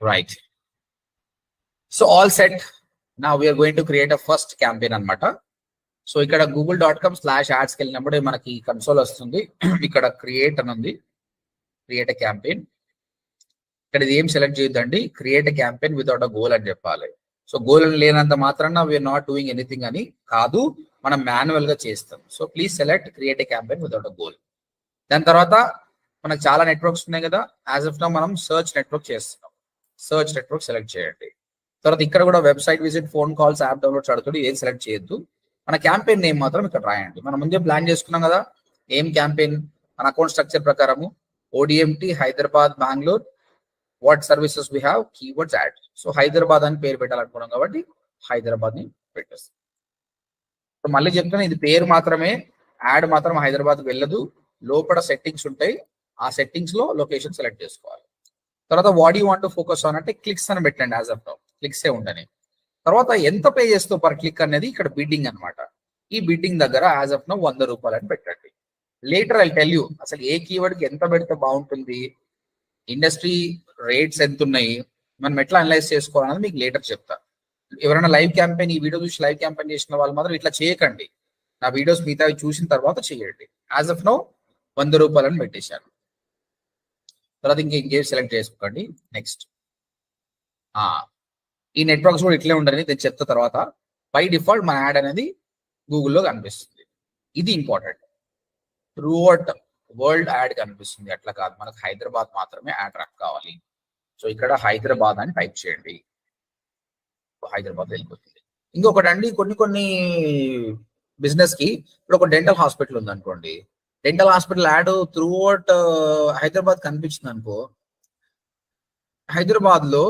Right so all set నా we are going to create a first campaign అనమాట so ఇక్కడ Google dot com slash యాడ్స్కి వెళ్ళినప్పుడు మనకి కన్సోల్ వస్తుంది. ఇక్కడ క్రియేట్ అని ఉంది. క్రియేట్ అ క్యాంపెయిన్ ఇక్కడ ఇది ఏం సెలెక్ట్ చేయొద్దండి? Create a campaign without a goal అని చెప్పాలి. సో గోల్ లేనంత మాత్రాన వీఆర్ నాట్ డూయింగ్ ఎనీథింగ్ అని కాదు. మనం మాన్యువల్గా చేస్తాం. So please select create a campaign without a goal దాని తర్వాత మనకు చాలా నెట్వర్క్స్ ఉన్నాయి కదా. యాజ్ ఆఫ్ నో మనం సర్చ్ నెట్వర్క్ చేస్తున్నాం. సర్చ్ నెట్వర్క్ సెలెక్ట్ చేయండి. తర్వాత ఇక్కడ కూడా website visit phone calls app downloads అడుగుతుంది ఏం సెలెక్ట్ చేయొద్దు. మన క్యాంపెయిన్ నేమ్ మాత్రం ఇక్కడ రాయండి. మనం ముందే ప్లాన్ చేసుకున్నాం కదా ఏం క్యాంపెయిన్? మన అకౌంట్ స్ట్రక్చర్ ప్రకారము ODMT Hyderabad Bengaluru what services we have keywords ad. So Hyderabad అని పేరు పెట్టాలనుకున్నాం కాబట్టి హైదరాబాద్ని పెట్టేస్తాం మళ్ళీ చెప్తాను ఇది పేరు మాత్రమే యాడ్ మాత్రం హైదరాబాద్ వెళ్ళదు. లోపల సెట్టింగ్స్ ఉంటాయి. ఆ సెట్టింగ్స్లో లొకేషన్ సెలెక్ట్ చేసుకోవాలి. తర్వాత what you want to focus on అంటే క్లిక్స్ అని పెట్టండి యాజ్ ఆఫ్ నో క్లిక్స్ ఏ ఉండని. తర్వాత ఎంత పే చేస్తూ పర్ క్లిక్ అనేది ఇక్కడ బిడ్డింగ్ అన్నమాట. ఈ బిడ్డింగ్ దగ్గర యాజ్ ఆఫ్ నో వంద రూపాయలు అని పెట్టండి. లేటర్ ఐ టెల్ యూ అసలు ఏ కీవర్డ్కి ఎంత పెడితే బాగుంటుంది ఇండస్ట్రీ రేట్స్ ఎంత ఉన్నాయి మనం ఎట్లా అనలైజ్ చేసుకోవాలన్నది మీకు లేటర్ చెప్తా. ఎవరైనా లైవ్ క్యాంపెయిన్ ఈ వీడియో చూసి లైవ్ క్యాంపెయిన్ చేసిన వాళ్ళు మాత్రం ఇట్లా చేయకండి. నా వీడియోస్ మిగతా చూసిన తర్వాత చేయండి. యాజ్ ఆఫ్ నో వంద రూపాయలని పెట్టేశాను తర్వాత ఇంకా ఇంకేం సెలెక్ట్ చేసుకోండి నెక్స్ట్ ఈ నెట్వర్క్స్ కూడా ఇట్లే ఉండని నేను చెప్తా తర్వాత బై డిఫాల్ట్ మన యాడ్ అనేది గూగుల్లో కనిపిస్తుంది. ఇది ఇంపార్టెంట్ త్రూఅవుట్ వరల్డ్ యాడ్ కనిపిస్తుంది. అట్లా కాదు. మనకు హైదరాబాద్ మాత్రమే యాడ్ రన్ కావాలి. సో ఇక్కడ హైదరాబాద్ అని టైప్ చేయండి. హైదరాబాద్ వెళ్ళిపోతుంది. ఇంకొకటి అండి కొన్ని కొన్ని బిజినెస్కి ఇప్పుడు ఒక డెంటల్ హాస్పిటల్ ఉంది అనుకోండి dental hospital ad throughout Hyderabad కనిపించింది అనుకో. హైదరాబాద్లో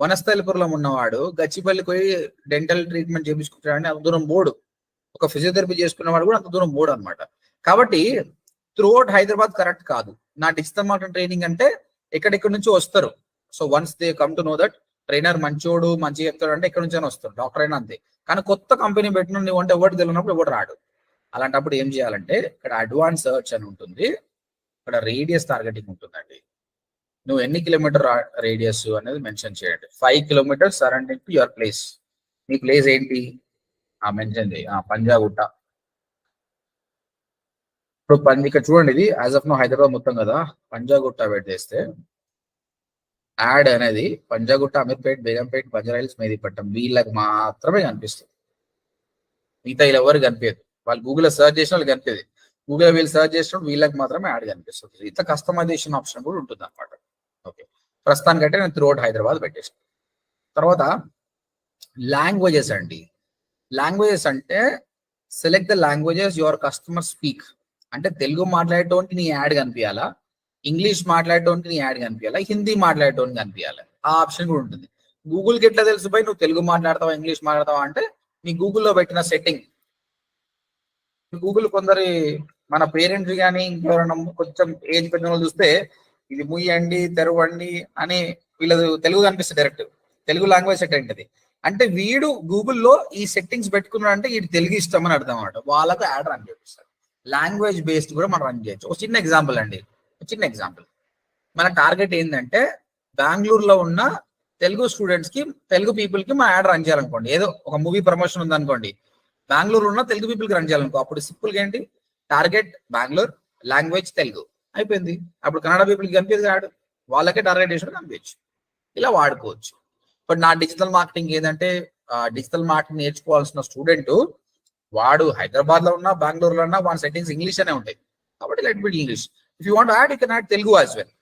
వనస్థలిపురంలో ఉన్నవాడు గచ్చిపల్లికి పోయి డెంటల్ ట్రీట్మెంట్ చేయించుకుంటాడని అంత దూరం బోర్డు ఒక ఫిజియోథెరపీ చేసుకున్నవాడు కూడా అంత దూరం బోర్డు అనమాట కాబట్టి త్రూఅవుట్ హైదరాబాద్ కరెక్ట్ కాదు. నా డిజిటల్ మార్కెట్ ట్రైనింగ్ అంటే ఎక్కడెక్కడి నుంచి వస్తారు. So once they come to know that trainer మంచోడు మంచిగా చెప్తాడు అంటే ఎక్కడి నుంచి అయినా వస్తారు. డాక్టర్ అయినా అంతే. కానీ కొత్త కంపెనీ పెట్టిన నువ్వు అంటే ఎవరు తెలియనప్పుడు ఎవరు రాడు. అలాంటప్పుడు ఏం చేయాలంటే ఇక్కడ అడ్వాన్స్ సర్చ్ అని ఉంటుంది. ఇక్కడ రేడియస్ టార్గెటింగ్ ఉంటుందండి. నువ్వు ఎన్ని కిలోమీటర్ రేడియస్ అనేది మెన్షన్ చేయండి. Five kilometres surrounding to your place me place ఏంటి? ఆ మెన్షన్ చేయి. పంజాగుట్ట. ఇప్పుడు పంజ ఇక్కడ చూడండి ఇది యాజ్ ఆఫ్ నో హైదరాబాద్ మొత్తం కదా. పంజాగుట్ట పెట్టేస్తే యాడ్ అనేది పంజాగుట్ట అమీర్పేట్ బేగంపేట్ బంజారాయిల్స్ పట్టం వీళ్ళకి మాత్రమే కనిపిస్తుంది. మిగతా వీళ్ళు ఎవరు కనిపించదు వాళ్ళు గూగుల్లో సర్చ్ చేసిన వాళ్ళు కనిపేది గూగుల్ వీళ్ళు సర్చ్ చేసినప్పుడు వీళ్ళకి మాత్రమే యాడ్ కనిపిస్తుంది. ఇట్లా కస్టమైజేషన్ ఆప్షన్ కూడా ఉంటుంది అనమాట ఓకే ప్రస్తుతానికంటే నేను త్రూఅవుట్ హైదరాబాద్ పెట్టేసాను. తర్వాత లాంగ్వేజెస్ అండి. లాంగ్వేజెస్ అంటే select the languages your customer speak అంటే తెలుగు మాట్లాడేటోనికి నీ యాడ్ కనిపించాలా ఇంగ్లీష్ మాట్లాడేటోనికి నీ యాడ్ కనిపించాలా హిందీ మాట్లాడేటోనికి కనిపించాలి ఆ ఆప్షన్ కూడా ఉంటుంది. గూగుల్కి ఎట్లా తెలుసు నువ్వు తెలుగు మాట్లాడతావా ఇంగ్లీష్ మాట్లాడతావా అంటే నీ గూగుల్లో పెట్టిన సెట్టింగ్ గూగుల్ కొందరి మన పేరెంట్స్ కానీ ఇంకెవరైనా కొంచెం ఏజ్ పెద్ద వాళ్ళు చూస్తే ఇది ముయ్యండి తెరవండి అని వీళ్ళది తెలుగు కనిపిస్తుంది డైరెక్ట్ తెలుగు లాంగ్వేజ్ సెట్ ఏంటది అంటే వీడు గూగుల్లో ఈ సెట్టింగ్స్ పెట్టుకున్నాడు అంటే వీడు తెలుగు ఇష్టం అని అర్థం అనమాట వాళ్ళకు యాడ్ రన్ చేపిస్తారు. లాంగ్వేజ్ బేస్డ్ కూడా మనం రన్ చేయొచ్చు. ఒక చిన్న ఎగ్జాంపుల్ అండి. ఒక చిన్న ఎగ్జాంపుల్ మన టార్గెట్ ఏంటంటే బెంగళూరులో ఉన్న తెలుగు స్టూడెంట్స్కి తెలుగు పీపుల్కి మన యాడ్ రన్ చేయాలనుకోండి. ఏదో ఒక మూవీ ప్రమోషన్ ఉందనుకోండి. బెంగళూరు ఉన్న తెలుగు పీపుల్కి రన్ చేయాలనుకో అప్పుడు సింపుల్గా ఏంటి? Target Bengaluru language Telugu. అయిపోయింది. అప్పుడు కన్నడ పీపుల్కి కనిపించదు యాడ్? వాళ్ళకే టార్గెట్ చేసిన కనిపించు ఇలా వాడుకోవచ్చు. బట్ నా డిజిటల్ మార్కెటింగ్ ఏంటంటే డిజిటల్ మార్కెటింగ్ నేర్చుకోవాల్సిన స్టూడెంట్ వాడు హైదరాబాద్లో ఉన్నా బెంగళూరులో ఉన్నా వాడి సెట్టింగ్స్ ఇంగ్లీష్ అనే ఉంటాయి. కాబట్టి let bit English if you want add you can add Telugu as well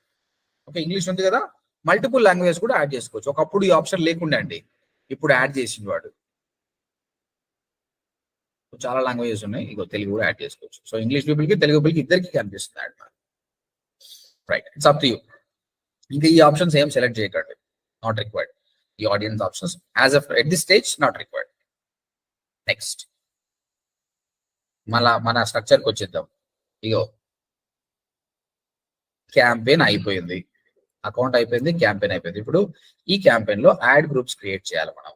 okay English ఉంది కదా? మల్టిపుల్ లాంగ్వేజ్ కూడా యాడ్ చేసుకోవచ్చు. ఒకప్పుడు ఈ ఆప్షన్ లేకుండా అండి. ఇప్పుడు యాడ్ చేసింది వాడు. చాలా లాంగ్వేజెస్ ఉన్నాయి. ఇగో తెలుగు కూడా యాడ్ చేసుకోవచ్చు. సో ఇంగ్లీష్ పీపుల్కి తెలుగు పీపుల్కి ఇద్దరికి కనిపిస్తుంది ad right it's up to you ఇంకా ఈ ఆప్షన్స్ ఏం సెలెక్ట్ చేయకండి. నాట్ రిక్వైర్డ్ ఈ audience options as of at the stage not required next మళ్ళా మన స్ట్రక్చర్కి వచ్చేద్దాం. ఇగో. క్యాంపెయిన్ అయిపోయింది. అకౌంట్ అయిపోయింది క్యాంపెయిన్ అయిపోయింది. ఇప్పుడు ఈ క్యాంపెయిన్లో యాడ్ గ్రూప్స్ క్రియేట్ చేయాలి మనం.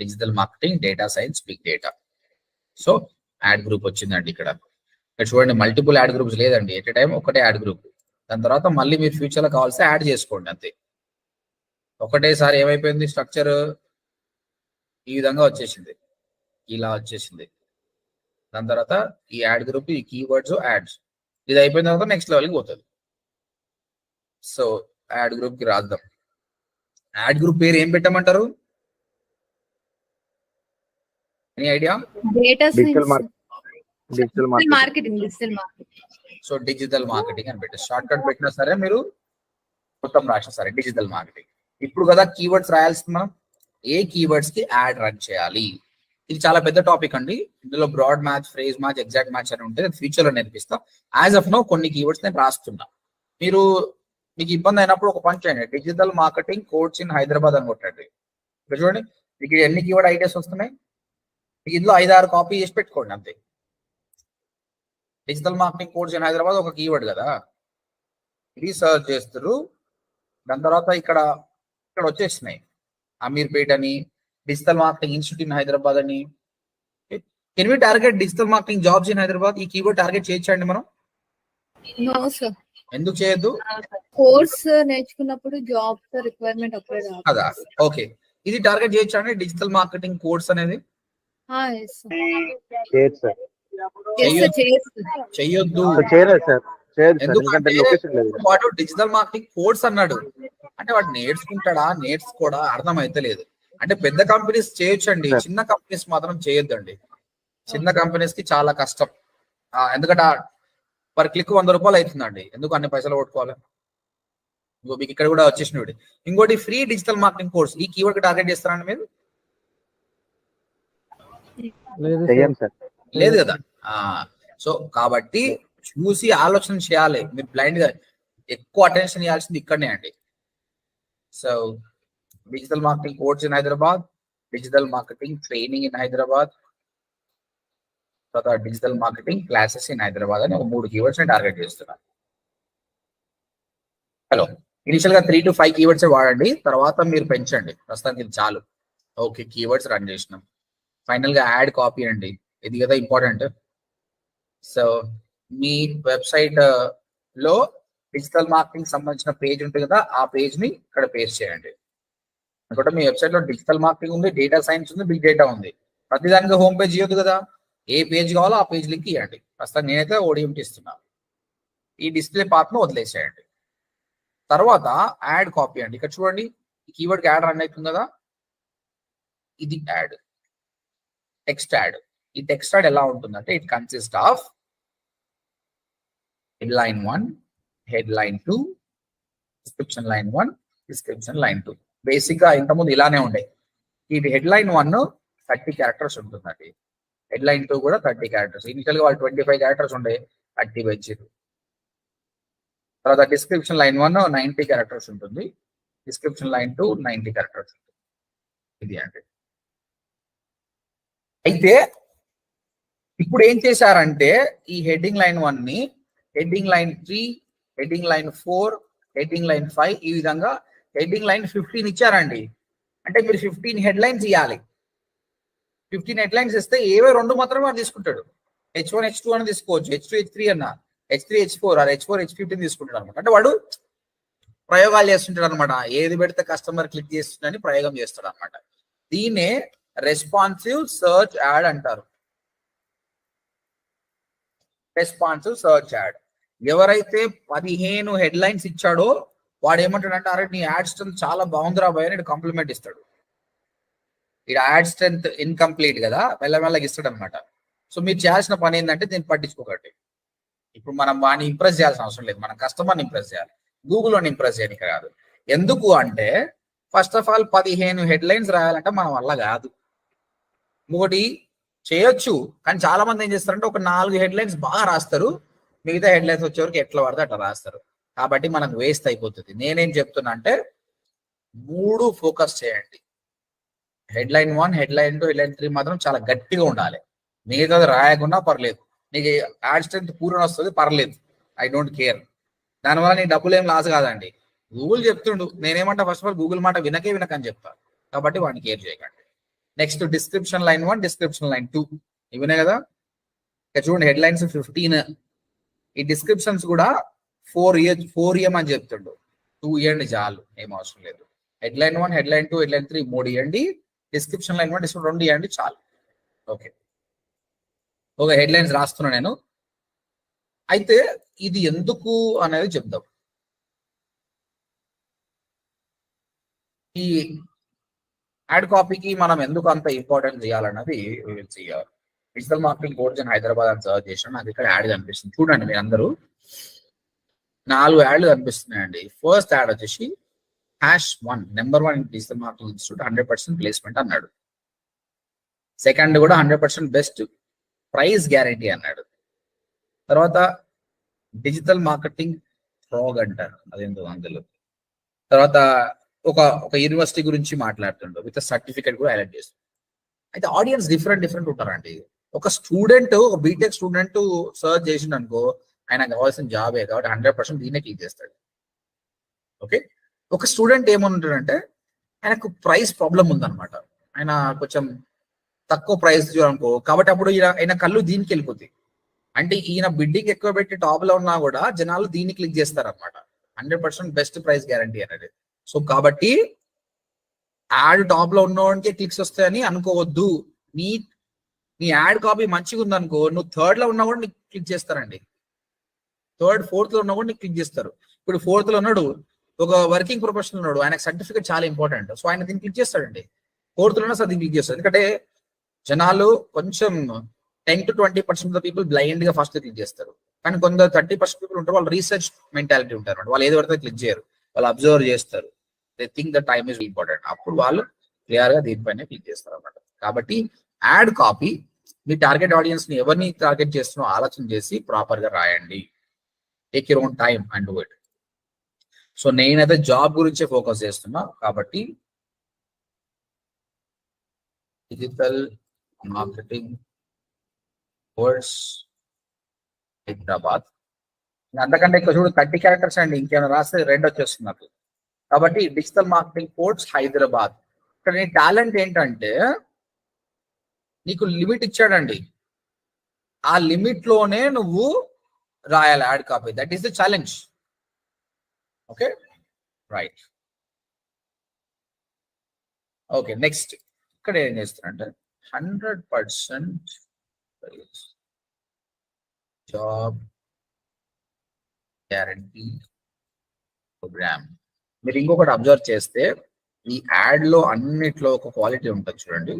Digital marketing data science big data so ad group వచ్చిందండి ఇక్కడ. ఇక్కడ చూడండి మల్టిపుల్ యాడ్ గ్రూప్స్ లేదండి. ఎట్ టైం ఒకటే యాడ్ గ్రూప్. దాని తర్వాత మళ్ళీ మీరు ఫ్యూచర్లో కావాల్సి యాడ్ చేసుకోండి అంతే. ఒకటేసారి ఏమైపోయింది? స్ట్రక్చర్ ఈ విధంగా వచ్చేసింది. ఇలా వచ్చేసింది. దాని తర్వాత ఈ యాడ్ గ్రూప్ ఈ కీవర్డ్స్ యాడ్స్ ఇది అయిపోయిన తర్వాత నెక్స్ట్ లెవెల్కి పోతుంది. సో యాడ్ గ్రూప్కి రాద్దాం. యాడ్ గ్రూప్ పేరు ఏం పెట్టమంటారు? Any idea data digital market digital market marketing digital marketing so digital marketing అని పెట్టి షార్ట్ కట్ పెట్టినా సరే మీరు మొత్తం రాసినా సరే డిజిటల్ మార్కెటింగ్ ఇప్పుడు కదా కీవర్డ్స్ రాయాల్సింది మనం. ఏ కీవర్డ్స్కి యాడ్ రన్ చేయాలి? ఇది చాలా పెద్ద టాపిక్ అండి. ఇందులో broad match phrase match exact match అని ఉంటే ఫ్యూచర్లో నేర్పిస్తా. యాజ్ ఆఫ్ నో కొన్ని కీవర్డ్స్ నేను రాస్తున్నా. మీరు మీకు ఇబ్బంది అయినప్పుడు ఒక పని చేయండి. Digital marketing course in Hyderabad అని కొట్టండి. ఇక్కడ చూడండి. మీకు ఎన్ని కీవర్డ్ ఐడియాస్ వస్తున్నాయి? మీకు ఇందులో ఐదు ఆరు కాపీ చేసి పెట్టుకోండి అంతే. Digital marketing course in Hyderabad ఒక కీవర్డ్ కదా. ఇది సర్చ్ చేస్తారు దాని తర్వాత ఇక్కడ ఇక్కడ వచ్చేసినాయి. అమీర్పేట్ అని digital marketing institute in Hyderabad అని. Can we target digital marketing jobs in Hyderabad ఈ కీవర్డ్ టార్గెట్ చేయొచ్చండి మనం. ఎందుకు చేయొద్దు? కోర్స్ నేర్చుకున్నప్పుడు జాబ్ రిక్వైర్మెంట్ కదా. ఓకే ఇది టార్గెట్ చేయొచ్చా అండి డిజిటల్ మార్కెటింగ్ కోర్స్ అనేది. చేయదు సార్ చెయ్యొద్దు. చేయలేదు సార్ చేయదు సార్ ఎందుకంటే ఎందుకంటే లొకేషన్ లేదు. వాడు డిజిటల్ మార్కెటింగ్ కోర్స్ అన్నాడు. అంటే వాడు నేర్చుకుంటాడా నేర్చుకోడా అర్థం అయితే లేదు అంటే పెద్ద కంపెనీస్ చేయొచ్చండి. చిన్న కంపెనీస్ మాత్రం చేయొద్దండి. చిన్న కంపెనీస్కి చాలా కష్టం. ఎందుకంటే పర్ క్లిక్ వంద రూపాయలు అవుతుందండి. ఎందుకు అన్ని పైసలు కొట్టుకోవాలి? ఇంకో మీకు ఇక్కడ కూడా వచ్చేసినవి ఇంకోటి ఫ్రీ డిజిటల్ మార్కెటింగ్ కోర్స్ ఈ కీవర్డ్ టార్గెట్ చేస్తారండి మీరు? చెయ్యం సార్. లేదు కదా. ఆ సో కాబట్టి చూసి ఆలోచన చేయాలి. మీరు బ్లైండ్గా ఎక్కువ అటెన్షన్ ఇవ్వాల్సింది ఇక్కడనే అండి. So digital marketing course in Hyderabad digital marketing training in Hyderabad తర్వాత digital marketing classes in Hyderabad అని ఒక మూడు కీవర్డ్స్ని టార్గెట్ చేస్తున్నాను హలో ఇనిషియల్గా త్రీ టు ఫైవ్ కీవర్డ్స్ వాడండి. తర్వాత మీరు పెంచండి. ప్రస్తుతానికి ఇది చాలు. ఓకే కీవర్డ్స్ రన్ చేసినాం. ఫైనల్గా యాడ్ కాపీ అండి. ఇది కదా ఇంపార్టెంట్. సో మీ వెబ్సైట్లో డిజిటల్ మార్కెటింగ్ సంబంధించిన పేజ్ ఉంటుంది కదా ఆ పేజ్ని ఇక్కడ పేస్ట్ చేయండి. అనుకుంటే మీ వెబ్సైట్లో డిజిటల్ మార్కెటింగ్ ఉంది డేటా సైన్స్ ఉంది బిగ్ డేటా ఉంది. ప్రతిదానికి హోమ్ పేజ్ ఇవ్వదు కదా ఏ పేజ్ కావాలో ఆ పేజ్ లింక్ ఇవ్వండి ప్రస్తుతం నేనైతే ఓడిఎంటి ఇస్తున్నా. ఈ డిస్ప్లే పాత్ను వదిలేసేయండి. తర్వాత యాడ్ కాపీ అండి. ఇక్కడ చూడండి కీవర్డ్ యాడ్ రన్ అవుతుంది కదా ఇది యాడ్. టెక్స్ట్ యాడ్ ఈ టెక్స్ట్ యాడ్ ఎలా ఉంటుందంటే it consist of headline one headline two description line one description line two బేసిక్గా ఇంతకుముందు ఇలానే ఉండే. ఇది head line one thirty characters ఉంటుందండి. హెడ్ లైన్ టూ కూడా థర్టీ క్యారెక్టర్స్ ఇనిషియల్గా వాళ్ళు ట్వంటీ ఫైవ్ క్యారెక్టర్స్ ఉండే థర్టీ పెంచారు తర్వాత description line one ninety characters ఉంటుంది. Description line two ninety characters ఉంటుంది. ఇది అంటే అయితే ఇప్పుడు ఏం చేశారంటే ఈ హెడ్డింగ్ లైన్ వన్ని heading line three heading line four heading line five ఈ విధంగా హెడ్డింగ్ లైన్ ఫిఫ్టీన్ ఇచ్చారండి. అంటే మీరు ఫిఫ్టీన్ హెడ్ లైన్స్ ఇవ్వాలి ఫిఫ్టీన్ హెడ్ లైన్స్ ఇస్తే ఏవో రెండు మాత్రమే వాడు తీసుకుంటాడు. హెచ్ వన్ హెచ్ టూ అని తీసుకోవచ్చు. హెచ్ టూ హెచ్ త్రీ అన్న. H three H four or H four H fifteen తీసుకుంటాడు అనమాట అంటే వాడు ప్రయోగాలు చేస్తుంటాడు అనమాట ఏది పెడితే కస్టమర్ క్లిక్ చేస్తుందని ప్రయోగం చేస్తాడు అనమాట దీన్నే రెస్పాన్సివ్ సర్చ్ యాడ్ అంటారు. Responsive search ad. ఎవరైతే పదిహేను హెడ్ లైన్స్ ఇచ్చాడో వాడు ఏమంటాడంటే అరే నీ యాడ్ స్ట్రెంత్ చాలా బాగుందిరా భయ అని కాంప్లిమెంట్ ఇస్తాడు. ఇక్కడ యాడ్ స్ట్రెంత్ ఇన్కంప్లీట్ కదా మెల్లమెల్లగా ఇస్తాడు అనమాట సో మీరు చేయాల్సిన పని ఏంటంటే దీన్ని పట్టించుకోకండి. ఇప్పుడు మనం వాడిని ఇంప్రెస్ చేయాల్సిన అవసరం లేదు. మనం కస్టమర్ని ఇంప్రెస్ చేయాలి. గూగుల్లోని ఇంప్రెస్ చేయడానికి కాదు. ఎందుకు అంటే ఫస్ట్ ఆఫ్ ఆల్ పదిహేను హెడ్ లైన్స్ రాయాలంటే మన వల్ల కాదు. ఇంకొకటి చేయొచ్చు కానీ చాలా మంది ఏం చేస్తారంటే ఒక నాలుగు హెడ్ లైన్స్ బాగా రాస్తారు. మిగతా హెడ్లైన్స్ వచ్చేవరకు వచ్చే వరకు ఎట్లా పడితే అట్లా రాస్తారు. కాబట్టి మనకు వేస్ట్ అయిపోతుంది. నేనేం చెప్తున్నా అంటే మూడు ఫోకస్ చేయండి. Headline one headline two headline three మాత్రం చాలా గట్టిగా ఉండాలి. మిగతాది రాయకుండా పర్లేదు. నీకు యాడ్ స్ట్రెంత్ పూర్ణ వస్తుంది పర్లేదు. I don't care. దానివల్ల నీ డబ్బులు ఏం లాస్ కాదండి. గూగుల్ చెప్తుండు. నేనేమంటా ఫస్ట్ ఆఫ్ ఆల్ గూగుల్ మాట వినకే వినకని చెప్తా. కాబట్టి వాడిని కేర్ చేయకండి. Next description line one description line two ఇవనే కదా? చూడండి హెడ్ లైన్స్ ఫిఫ్టీన్ ఈ డిస్క్రిప్షన్స్ కూడా ఫోర్ ఇయర్ ఫోర్ ఇయర్ అని చెప్తుండు. టూ ఇయర్ని చాలు ఏం అవసరం లేదు. Headline one headline two headline three మూడు ఇవ్వండి. డిస్క్రిప్షన్ లైన్ వన్ డిస్క్రిప్షన్ రెండు ఇవ్వండి చాలు. ఓకే ఓకే హెడ్ లైన్స్ రాస్తున్నా నేను. అయితే ఇది ఎందుకు అనేది చెప్దాం. ఈ యాడ్ కాపీకి మనం ఎందుకు అంత ఇంపార్టెంట్ చేయాలన్నది డిజిటల్ మార్కెటింగ్ కోర్స్ నేను హైదరాబాద్ అని సర్చ్ చేసిన నాకు ఇక్కడ యాడ్ కనిపిస్తుంది. చూడండి మీరు అందరూ. నాలుగు యాడ్లు కనిపిస్తున్నాయండి. ఫస్ట్ యాడ్ వచ్చేసి hash one number one digital marketing institute hundred percent placement అన్నాడు. సెకండ్ కూడా hundred percent best price guarantee అన్నాడు. తర్వాత డిజిటల్ మార్కెటింగ్ ఫ్రాగ్ అంటారు. అదేంటో అందులో. తర్వాత ఒక ఒక యూనివర్సిటీ గురించి మాట్లాడుతుండో విత్ సర్టిఫికేట్ కూడా హైలైట్ చేస్తుంది అయితే ఆడియన్స్ డిఫరెంట్ డిఫరెంట్ ఉంటారండి. ఒక స్టూడెంట్ ఒక బీటెక్ స్టూడెంట్ సర్చ్ చేసిండు అనుకో ఆయన కావాల్సిన జాబే కాబట్టి హండ్రెడ్ పర్సెంట్ దీన్నే క్లిక్ చేస్తాడు. ఓకే ఒక స్టూడెంట్ ఏమంటాడంటే ఆయనకు ప్రైస్ ప్రాబ్లం ఉందన్నమాట. ఆయన కొంచెం తక్కువ ప్రైస్ అనుకో కాబట్టి అప్పుడు ఈయన ఆయన కళ్ళు దీనికి వెళ్ళిపోతాయి. అంటే ఈయన బిడ్డింగ్ ఎక్కువ పెట్టి టాప్లో ఉన్నా కూడా జనాలు దీన్ని క్లిక్ చేస్తారనమాట hundred percent best price guarantee అనేది. సో కాబట్టి యాడ్ టాప్లో ఉన్నవాడికే క్లిక్స్ వస్తాయని అనుకోవద్దు. నీ నీ యాడ్ కాపీ మంచిగా ఉందనుకో నువ్వు థర్డ్లో ఉన్నా కూడా నీకు క్లిక్ చేస్తారండి. థర్డ్ ఫోర్త్లో ఉన్నా కూడా నీకు క్లిక్ చేస్తారు. ఇప్పుడు ఫోర్త్లో ఉన్నాడు ఒక వర్కింగ్ ప్రొఫెషనల్ ఉన్నాడు ఆయనకు సర్టిఫికేట్ చాలా ఇంపార్టెంట్ సో ఆయన దీన్ని క్లిక్ చేస్తాడండి. ఫోర్త్లోనే సార్ దీన్ని క్లిక్ చేస్తాడు ఎందుకంటే జనాలు కొంచెం ten to twenty percent people బ్లైండ్గా ఫస్ట్ క్లిక్ చేస్తారు. కానీ కొందరు థర్టీ పర్సెంట్ పీపుల్ ఉంటారు వాళ్ళు రీసెర్చ్ మెంటాలిటీ ఉంటారు వాళ్ళు ఏది పడితే క్లిక్ చేయరు. వాళ్ళు అబ్జర్వ్ చేస్తారు. They think the time is important అప్పుడు వాళ్ళు క్లియర్గా దీనిపైన క్లిక్ చేస్తారు అన్నమాట కాబట్టి యాడ్ కాపీ మీ టార్గెట్ ఆడియన్స్ని ఎవరిని టార్గెట్ చేస్తున్నో ఆలోచన చేసి ప్రాపర్గా రాయండి. Take your own time and do it so నేనైతే జాబ్ గురించే ఫోకస్ చేస్తున్నా కాబట్టి డిజిటల్ మార్కెటింగ్ కోర్స్ హైదరాబాద్. అంతకంటే ఎక్కువ చూడు థర్టీ క్యారెక్టర్స్ అండి. ఇంకేమైనా రాస్తే రెండు వచ్చేస్తుంది నాకు. కాబట్టి డిజిటల్ మార్కెటింగ్ కోర్స్ హైదరాబాద్. ఇక్కడ నీ టాలెంట్ ఏంటంటే నీకు లిమిట్ ఇచ్చాడండి. ఆ లిమిట్లోనే నువ్వు రాయాలి ad copy. That is the challenge okay right okay next ఇక్కడ ఏం చేస్తారంటే hundred percent job guarantee program మీరు ఇంకొకటి అబ్జర్వ్ చేస్తే ఈ యాడ్లో అన్నిట్లో ఒక క్వాలిటీ ఉంటుంది చూడండి.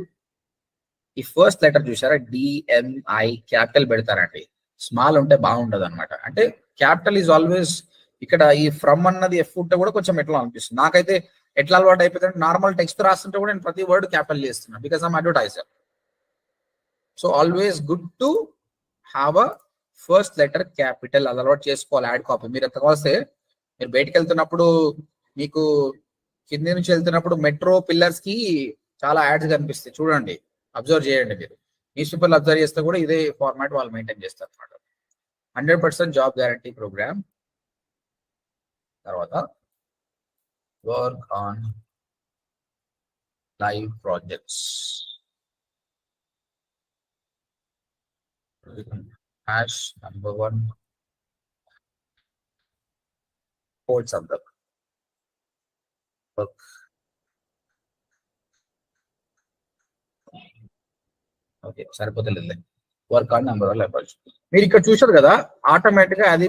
ఈ ఫస్ట్ లెటర్ చూసారా? డిఎంఐ క్యాపిటల్ పెడతారండి. స్మాల్ ఉంటే బాగుండదు అనమాట అంటే క్యాపిటల్ ఈజ్ ఆల్వేస్ ఇక్కడ ఈ ఫ్రమ్ అన్నది ఎఫ్ ఉంటే కూడా కొంచెం ఎట్లా అనిపిస్తుంది? నాకైతే ఎట్లా అలవాటు అయిపోతుంది నార్మల్ టెక్స్ట్ రాస్తుంటే కూడా నేను ప్రతి వర్డ్ క్యాపిటల్ చేస్తున్నాను because I'm advertiser so always good to have a first letter capital అది అలవాటు చేసుకోవాలి యాడ్ కాపీ మీరు ఎంత కావస్తే మీరు బయటికి వెళ్తున్నప్పుడు మీకు కింది నుంచి వెళ్తున్నప్పుడు మెట్రో పిల్లర్స్కి చాలా యాడ్స్ కనిపిస్తాయి. చూడండి. అబ్జర్వ్ చేయండి మీరు. న్యూస్ పేపర్లు అబ్జర్వ్ చేస్తే కూడా ఇదే ఫార్మాట్ వాళ్ళు మెయింటైన్ చేస్తారు అనమాట hundred percent job guarantee program తర్వాత work on live projects hash number one codes of the okay సరిపోతలేదులే work on number one మీరు ఇక్కడ చూసారు కదా ఆటోమేటిక్గా అది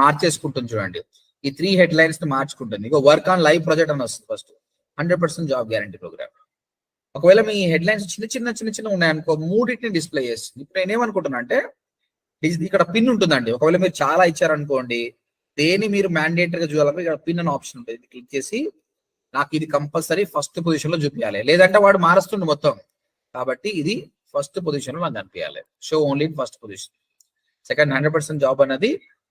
మార్చేసుకుంటుంది చూడండి. ఈ త్రీ హెడ్ లైన్స్ని మార్చుకుంటుంది. ఇక వర్క్ ఆన్ లైవ్ ప్రాజెక్ట్ అని వస్తుంది first hundred percent job guarantee program ఒకవేళ మీ హెడ్ లైన్స్ చిన్న చిన్న చిన్న చిన్న ఉన్నాయనుకో మూడింటిని డిస్ప్లే చేస్తుంది. ఇప్పుడు నేనేమనుకుంటున్నా అంటే ఇక్కడ పిన్ ఉంటుందండి. ఒకవేళ మీరు చాలా ఇచ్చారనుకోండి దేని మీరు మ్యాండేటరీగా చూడాలంటే ఇక్కడ పిన్ అనే ఆప్షన్ ఉంటుంది. క్లిక్ చేసి నాకు ఇది కంపల్సరీ ఫస్ట్ పొజిషన్లో చూపించాలి లేదంటే వాడు మారుస్తుండు మొత్తం. కాబట్టి ఇది ఫస్ట్ పొజిషన్లో నాకు కనిపించాలి show only in first position second hundred percent job అనేది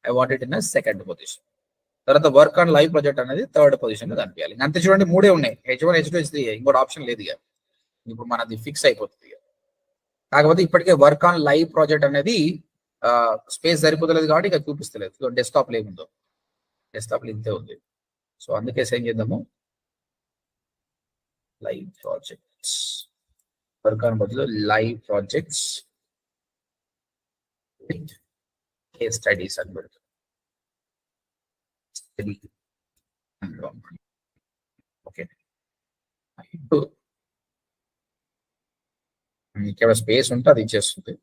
I want it in second position తర్వాత వర్క్ ఆన్ లైవ్ ప్రాజెక్ట్ అనేది థర్డ్ పొజిషన్లో కనిపించాలి అంతే చూడండి మూడే ఉన్నాయి. H one H two H three ఇంకోటి ఆప్షన్ లేదు ఇక. ఇప్పుడు మనది ఫిక్స్ అయిపోతుంది కాకపోతే ఇప్పటికే వర్క్ ఆన్ లైవ్ ప్రాజెక్ట్ అనేది స్పేస్ సరిపోతలేదు కాబట్టి ఇక చూపిస్తలేదు. డెస్క్టాప్లో ఏముందో డెస్క్టాప్లో ఇంతే ఉంది. సో అందుకే ఏం చేద్దాము? లైవ్ ప్రాజెక్ట్స్ వర్క్ బదులు లైవ్ ప్రాజెక్ట్స్ కేస్ స్టడీస్ అని పెడుతుంది ఓకే ఇప్పుడు ఇక్కడ స్పేస్ ఉంటే అది ఇచ్చేస్తుంది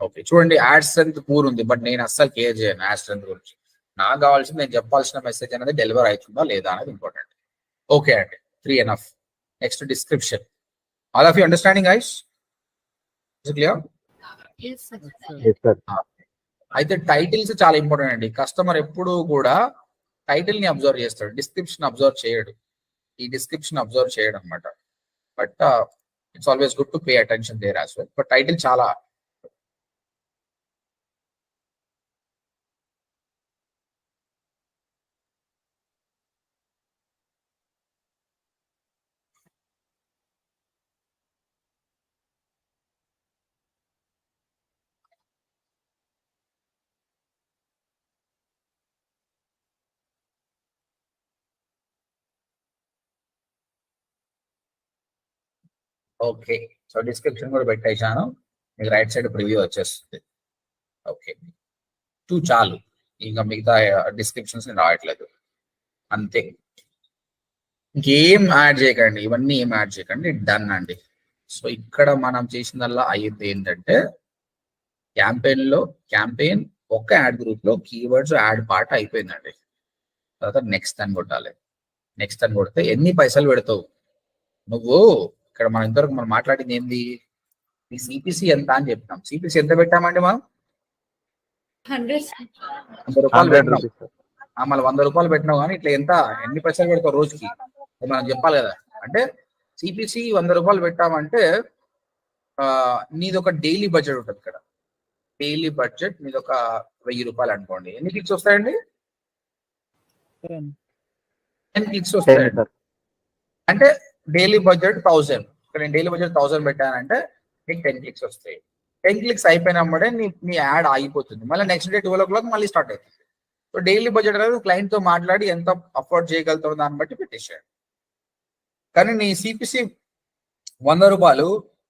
ఓకే చూడండి యాడ్ స్ట్రెంత్ పూర్ ఉంది బట్ నేను అస్సలు కేర్ చేయను యాడ్ స్ట్రెంత్ గురించి. నాకు కావాల్సింది నేను చెప్పాల్సిన మెసేజ్ అనేది డెలివర్ అవుతుందా లేదా అనేది ఇంపార్టెంట్ ఓకే అండి three enough next description all of you understanding is clear అయితే టైటిల్స్ చాలా ఇంపార్టెంట్ అండి. కస్టమర్ ఎప్పుడు కూడా టైటిల్ని అబ్జర్వ్ చేస్తాడు. డిస్క్రిప్షన్ అబ్జర్వ్ చేయడు. ఈ డిస్క్రిప్షన్ అబ్జర్వ్ చేయడం అనమాట but it's always good to pay attention there as well but title చాలా ఓకే. సో డిస్క్రిప్షన్ కూడా పెట్టేశాను. మీకు రైట్ సైడ్ ప్రివ్యూ వచ్చేస్తుంది. ఓకే. టూ చాలు. ఇంకా మిగతా డిస్క్రిప్షన్స్ నేను రావట్లేదు అంతే. ఇంకేం యాడ్ చేయకండి. ఇవన్నీ ఏం యాడ్ చేయకండి. డన్ అండి. సో ఇక్కడ మనం చేసిందల్లా అయ్యింది ఏంటంటే క్యాంపెయిన్లో క్యాంపెయిన్ ఒక్క యాడ్ గ్రూప్లో కీవర్డ్స్ యాడ్ పార్ట్ అయిపోయిందండి. తర్వాత నెక్స్ట్ అని కొట్టాలి. నెక్స్ట్ అని కొడితే ఎన్ని పైసలు పెడతావు? నువ్వు ఇక్కడ మనం ఇంతవరకు మనం మాట్లాడింది ఏంది? ఈ సిపిసి ఎంత అని చెప్తాం సిపిసి ఎంత పెట్టామండి మనం. వంద రూపాయలు పెట్టినాం. మళ్ళీ వంద రూపాయలు పెట్టినావు కానీ ఇట్లా ఎంత? ఎన్ని పైసలు పెడతావు రోజుకి? మనం చెప్పాలి కదా. అంటే సిపిసి వంద రూపాయలు పెట్టామంటే ఆ, నీది ఒక డైలీ బడ్జెట్ ఉంటుంది ఇక్కడ. డైలీ బడ్జెట్ నీది ఒక వెయ్యి రూపాయలు అనుకోండి. ఎన్ని క్లిక్స్ వస్తాయండి? టెన్. వస్తాయండి. సార్. అంటే డైలీ బడ్జెట్ థౌసండ్. ఇక్కడ నేను డైలీ బడ్జెట్ థౌసండ్ పెట్టానంటే నీకు టెన్ క్లిక్స్ వస్తాయి. టెన్ క్లిక్స్ అయిపోయినప్పుడే నీ నీ యాడ్ ఆగిపోతుంది. మళ్ళీ next day twelve o'clock మళ్ళీ స్టార్ట్ అవుతుంది. సో డైలీ బడ్జెట్ అనేది క్లయింట్తో మాట్లాడి ఎంత అఫోర్డ్ చేయగలుగుతావు దాన్ని బట్టి పెట్టేసాడు కానీ నీ సిపిసి వంద రూపాయలు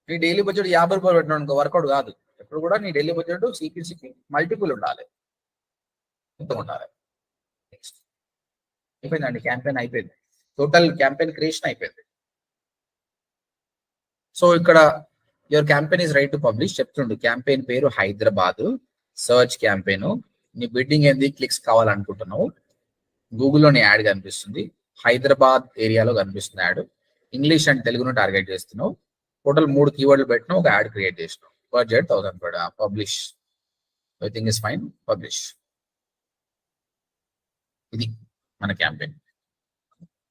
నీ డైలీ బడ్జెట్ యాభై రూపాయలు పెట్టిన అనుకో వర్కౌట్ కాదు. ఎప్పుడు కూడా నీ డైలీ బడ్జెట్ సిపిసికి మల్టిపుల్ ఉండాలి. ఎంత ఉండాలి? నెక్స్ట్ అయిపోయిందండి క్యాంపెయిన్ అయిపోయింది. టోటల్ క్యాంపెయిన్ క్రియేషన్ అయిపోయింది. సో ఇక్కడ your campaign is right to publish చెప్తుండు. క్యాంపెయిన్ పేరు హైదరాబాద్. సర్చ్ క్యాంపెయిన్ నీ బిడ్డింగ్ ఏంది? క్లిక్స్ కావాలనుకుంటున్నావు. గూగుల్లో నీ యాడ్ కనిపిస్తుంది. హైదరాబాద్ ఏరియాలో కనిపిస్తుంది యాడ్ ఇంగ్లీష్ అండ్ తెలుగును టార్గెట్ చేస్తున్నావు. టోటల్ మూడు కీవర్డ్లు పెట్టినావు ఒక యాడ్ క్రియేట్ చేసినావు. బడ్జెట్ థౌసండ్ పడ. Publish I think is fine publish ఇది మన క్యాంపెయిన్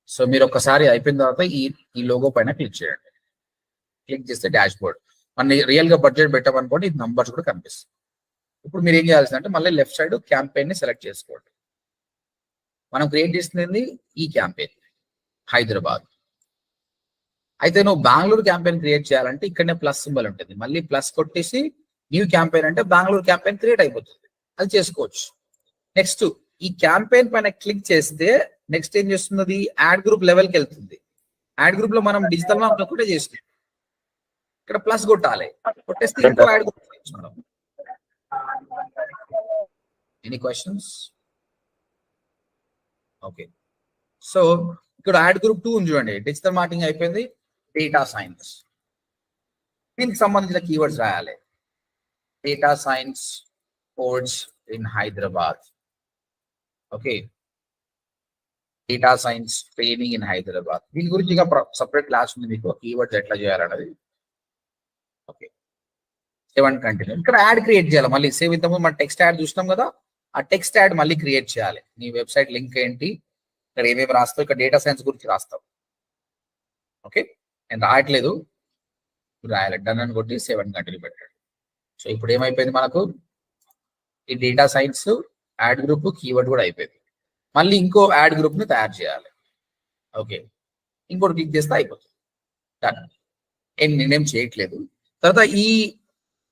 సో మీరు ఒక్కసారి అయిపోయిన తర్వాత ఈ ఈ లోగో పైన క్లిక్ చేయండి. క్లిక్ చేస్తే డాష్ బోర్డ్ మన రియల్గా బడ్జెట్ పెట్టామనుకోండి ఇది నంబర్స్ కూడా కనిపిస్తుంది ఇప్పుడు మీరు ఏం చేయాల్సిందంటే మళ్ళీ లెఫ్ట్ సైడ్ క్యాంపెయిన్ని సెలెక్ట్ చేసుకోండి. మనం క్రియేట్ చేస్తుంది ఈ క్యాంపెయిన్ హైదరాబాద్. అయితే నువ్వు బెంగళూరు క్యాంపెయిన్ క్రియేట్ చేయాలంటే ఇక్కడనే ప్లస్ సింబల్ ఉంటుంది. మళ్ళీ ప్లస్ కొట్టేసి న్యూ క్యాంపెయిన్ అంటే బెంగళూరు క్యాంపెయిన్ క్రియేట్ అయిపోతుంది. అది చేసుకోవచ్చు. నెక్స్ట్ ఈ క్యాంపెయిన్ పైన క్లిక్ చేస్తే నెక్స్ట్ ఏం చేస్తున్నది యాడ్ గ్రూప్ లెవెల్కి వెళ్తుంది. యాడ్ గ్రూప్లో మనం డిజిటల్ మార్క్ కూడా చేస్తాం ఇక్కడ ప్లస్ కొట్టాలి. కొట్టేస్తే ఇంకో ad group any questions okay so ఇక్కడ యాడ్ గ్రూప్ టూ ఉంది చూడండి. డిజిటల్ మార్కెటింగ్ అయిపోయింది. డేటా సైన్స్ దీనికి సంబంధించిన కీవర్డ్స్ రాయాలి. Data science course in Hyderabad okay data science training in Hyderabad దీని గురించి ఇంకా సపరేట్ క్లాస్ ఉంది మీకు. కీవర్డ్స్ ఎట్లా చేయాలన్నది. సెవెన్ కంటిన్యూ ఇక్కడ యాడ్ క్రియేట్ చేయాలి. మళ్ళీ సేవ్ ఇంతకుముందు మన టెక్స్ట్ యాడ్ చూసినాం కదా ఆ టెక్స్ట్ యాడ్ మళ్ళీ క్రియేట్ చేయాలి. నీ వెబ్సైట్ లింక్ ఏంటి? ఇక్కడ ఏమేమి రాస్తావు? ఇక్కడ డేటా సైన్స్ గురించి రాస్తావు. ఓకే నేను రాయట్లేదు. రాయాలి. డన్ అని కొట్టి సెవెన్ కంటిన్యూ పెట్టాడు సో ఇప్పుడు ఏమైపోయింది మనకు? ఈ data science ad group keyword కూడా అయిపోయింది. మళ్ళీ ఇంకో యాడ్ గ్రూప్ని తయారు చేయాలి. ఓకే ఇంకోటి క్లిక్ చేస్తే అయిపోతుంది. డన్ ఏం నేనేం చేయట్లేదు. తర్వాత ఈ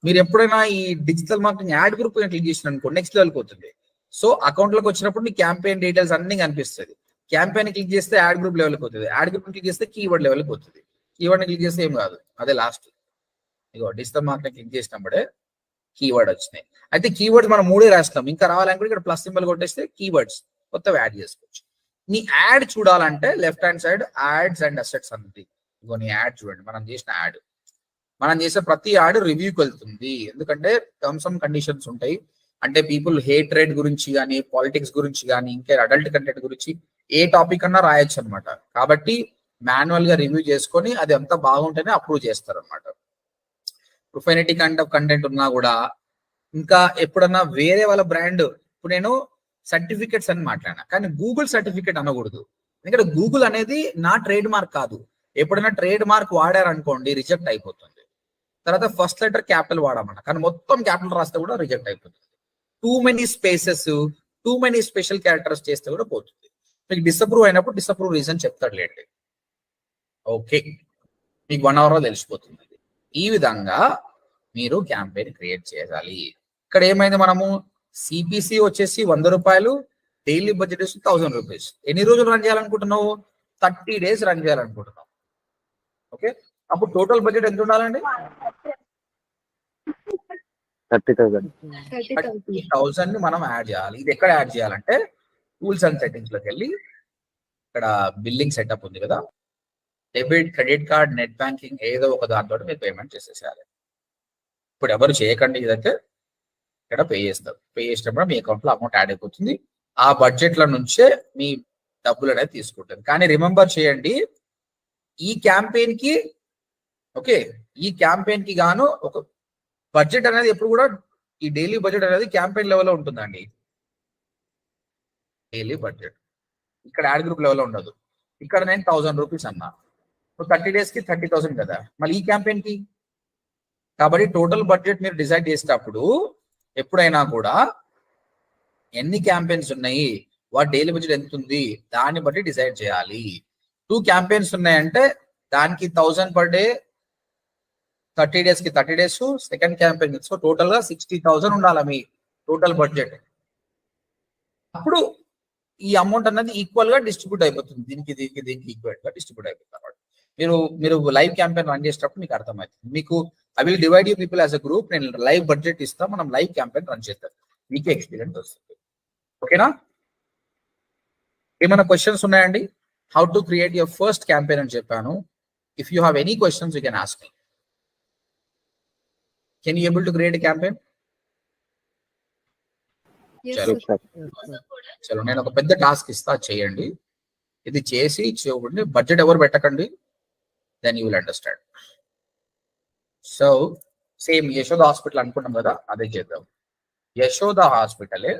మీరు ఎప్పుడైనా ఈ digital marketing ad group click చేసిన అనుకో నెక్స్ట్ లెవెల్కి పోతుంది. సో అకౌంట్లోకి వచ్చినప్పుడు నీ క్యాంపెయిన్ డీటెయిల్స్ అన్ని కనిపిస్తుంది. క్యాంపెయిన్ క్లిక్ చేస్తే యాడ్ గ్రూప్ లెవెల్కి పోతుంది. యాడ్ గ్రూప్ క్లిక్ చేస్తే కీవర్డ్ లెవెల్కి పోతుంది. కీవర్డ్ క్లిక్ చేస్తే ఏం కాదు. అదే లాస్ట్ ఇగో డిజిటల్ మార్కెటింగ్ క్లిక్ చేసినప్పుడే కీవర్డ్ వచ్చినాయి. అయితే కీవర్డ్స్ మనం మూడే రాస్తాం ఇంకా రావాలనుకుంటే ఇక్కడ ప్లస్ సింబల్ కొట్టేస్తే కీవర్డ్స్ కొత్తవి యాడ్ చేసుకోవచ్చు. నీ యాడ్ చూడాలంటే left hand side ads and assets అన్నది ఇగో నీ యాడ్ చూడండి. మనం చేసిన యాడ్ మనం చేసే ప్రతి యాడ్ రివ్యూకి వెళ్తుంది. ఎందుకంటే టర్మ్స్ అండ్ కండిషన్స్ ఉంటాయి. అంటే పీపుల్ హేట్ రేట్ గురించి కానీ పాలిటిక్స్ గురించి కానీ ఇంకా అడల్ట్ కంటెంట్ గురించి ఏ టాపిక్ అన్నా రాయొచ్చు అనమాట కాబట్టి మాన్యువల్గా రివ్యూ చేసుకొని అది ఎంత బాగుంటేనే అప్రూవ్ చేస్తారు అనమాట ప్రొఫైనిటీ కైండ్ ఆఫ్ కంటెంట్ ఉన్నా కూడా ఇంకా ఎప్పుడన్నా వేరే వాళ్ళ బ్రాండ్ ఇప్పుడు నేను సర్టిఫికెట్స్ అని మాట్లాడినా. కానీ గూగుల్ సర్టిఫికెట్ అనకూడదు. ఎందుకంటే గూగుల్ అనేది నా ట్రేడ్ మార్క్ కాదు. ఎప్పుడైనా ట్రేడ్ మార్క్ వాడారనుకోండి రిజెక్ట్ అయిపోతుంది. తర్వాత ఫస్ట్ లెటర్ క్యాపిటల్ వాడమన్న కానీ మొత్తం క్యాపిటల్ రాస్తే కూడా రిజెక్ట్ అయిపోతుంది. Too many spaces too many special characters చేస్తే కూడా పోతుంది. మీకు డిసప్రూవ్ అయినప్పుడు డిసప్రూవ్ రీజన్ చెప్తాడు లేండి ఓకే మీకు వన్ అవర్లో తెలిసిపోతుంది. ఈ విధంగా మీరు క్యాంపెయిన్ క్రియేట్ చేయాలి. ఇక్కడ ఏమైంది మనము? సిపిసి వచ్చేసి వంద రూపాయలు డైలీ బడ్జెట్ థౌసండ్ రూపీస్ ఎన్ని రోజులు రన్ చేయాలనుకుంటున్నావు? థర్టీ డేస్ రన్ చేయాలనుకుంటున్నావు. ఓకే అప్పుడు టోటల్ బడ్జెట్ ఎంత ఉండాలండి? Thirty thousand. థర్టీ. థౌసండ్ మనం యాడ్ చేయాలి. ఇది ఎక్కడ యాడ్ చేయాలంటే టూల్స్ అండ్ సెట్టింగ్స్లోకి వెళ్ళి ఇక్కడ బిల్లింగ్ సెటప్ ఉంది కదా. Debit credit card net banking ఏదో ఒక దాంతో మీరు పేమెంట్ చేసేసేయాలి. ఇప్పుడు ఎవరు చేయకండి ఇదైతే ఇక్కడ పే చేస్తారు. పే చేసినప్పుడు మీ అకౌంట్లో అమౌంట్ యాడ్ అయిపోతుంది. ఆ బడ్జెట్ల నుంచే మీ డబ్బులు అనేది తీసుకుంటుంది కానీ రిమెంబర్ చేయండి ఈ క్యాంపెయిన్కి ఓకే ఈ క్యాంపెయిన్కి గాను ఒక బడ్జెట్ అనేది ఎప్పుడు కూడా ఈ డైలీ బడ్జెట్ అనేది క్యాంపెయిన్ లెవెల్లో ఉంటుందండి. Daily budget. ఇక్కడ యాడ్ గ్రూప్ లెవెల్లో ఉండదు. ఇక్కడ నేను థౌసండ్ రూపీస్ అన్నా. థర్టీ డేస్కి థర్టీ థౌసండ్ కదా. మళ్ళీ ఈ క్యాంపెయిన్కి? కాబట్టి టోటల్ బడ్జెట్ మీరు డిసైడ్ చేసేటప్పుడు ఎప్పుడైనా కూడా ఎన్ని క్యాంపెయిన్స్ ఉన్నాయి వాటి డైలీ బడ్జెట్ ఎంత ఉంది దాన్ని బట్టి డిసైడ్ చేయాలి. టూ క్యాంపెయిన్స్ ఉన్నాయంటే దానికి థౌసండ్ పర్ డే థర్టీ డేస్కి thirty days second campaign. So టోటల్గా సిక్స్టీ థౌసండ్ ఉండాలి మీ టోటల్ బడ్జెట్ అప్పుడు ఈ అమౌంట్ అనేది ఈక్వల్గా డిస్ట్రిబ్యూట్ అయిపోతుంది. దీనికి దీనికి దీనికి ఈక్వల్గా డిస్ట్రిబ్యూట్ అయిపోతుంది అన్నమాట. మీరు మీరు లైవ్ క్యాంపెయిన్ రన్ చేసేటప్పుడు మీకు అర్థమవుతుంది. మీకు I will divide you people as a group నేను లైవ్ బడ్జెట్ ఇస్తా మనం లైవ్ క్యాంపెయిన్ రన్ చేద్దాం. మీకే ఎక్స్పీరియన్స్ వస్తుంది. ఓకేనా ఏమైనా క్వశ్చన్స్ ఉన్నాయండి? How to create your first campaign అని చెప్పాను. If you have any questions you can ask me can you able to create campaign Yes, చలో. నేను ఒక పెద్ద టాస్క్ ఇస్తా చేయండి. ఇది చేసి చూడండి బడ్జెట్ ఎవరు పెట్టకండి then you will understand so same Yashoda hospital అనుకున్నాం కదా అదే చేద్దాం. యశోద హాస్పిటలే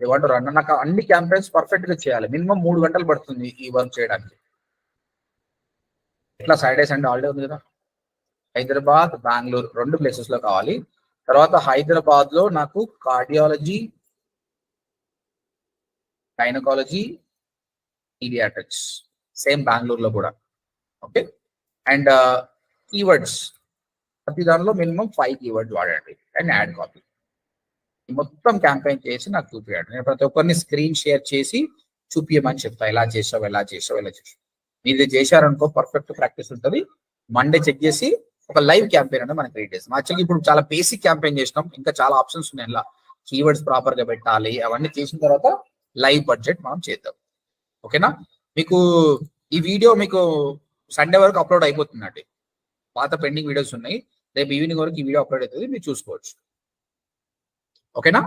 ఏమంటారు రన్ నాకు అన్ని క్యాంపెయిన్స్ పర్ఫెక్ట్గా చేయాలి. మినిమం మూడు గంటలు పడుతుంది ఈ వర్క్ చేయడానికి. ఇట్లా సైడే సండే హాలిడే ఉంది కదా? హైదరాబాద్ బెంగళూరు రెండు ప్లేసెస్లో కావాలి. తర్వాత హైదరాబాద్లో నాకు కార్డియాలజీ గైనకాలజీ పీడియాట్రిక్స్ సేమ్ బెంగళూరులో కూడా. ఓకే అండ్ కీవర్డ్స్ ప్రతి దానిలో మినిమం ఫైవ్ కీవర్డ్స్ వాడండి. అండ్ యాడ్ కాపీ మొత్తం క్యాంపెయిన్ చేసి నాకు చూపించండి నేను ప్రతి ఒక్కరిని స్క్రీన్ షేర్ చేసి చూపించమని చెప్తా. ఎలా చేసావు ఎలా చేసావు ఎలా చేసావు. మీరు ఇది చేశారనుకో పర్ఫెక్ట్ ప్రాక్టీస్ ఉంటుంది. మండే చెక్ చేసి ఒక లైవ్ క్యాంపెయిన్ అనేది మనం క్రియేట్ చేస్తాం. యాక్చువల్గా ఇప్పుడు చాలా బేసిక్ క్యాంపెయిన్ చేసినాం. ఇంకా చాలా ఆప్షన్స్ ఉన్నాయి ఇలా కీవర్డ్స్ ప్రాపర్గా పెట్టాలి అవన్నీ చేసిన తర్వాత లైవ్ బడ్జెట్ మనం చేద్దాం. ఓకేనా? మీకు ఈ వీడియో మీకు సండే వరకు అప్లోడ్ అయిపోతుందండి. పాత పెండింగ్ వీడియోస్ ఉన్నాయి. రేపు ఈవినింగ్ వరకు ఈ వీడియో అప్లోడ్ అవుతుంది. మీరు చూసుకోవచ్చు. ఓకేనా?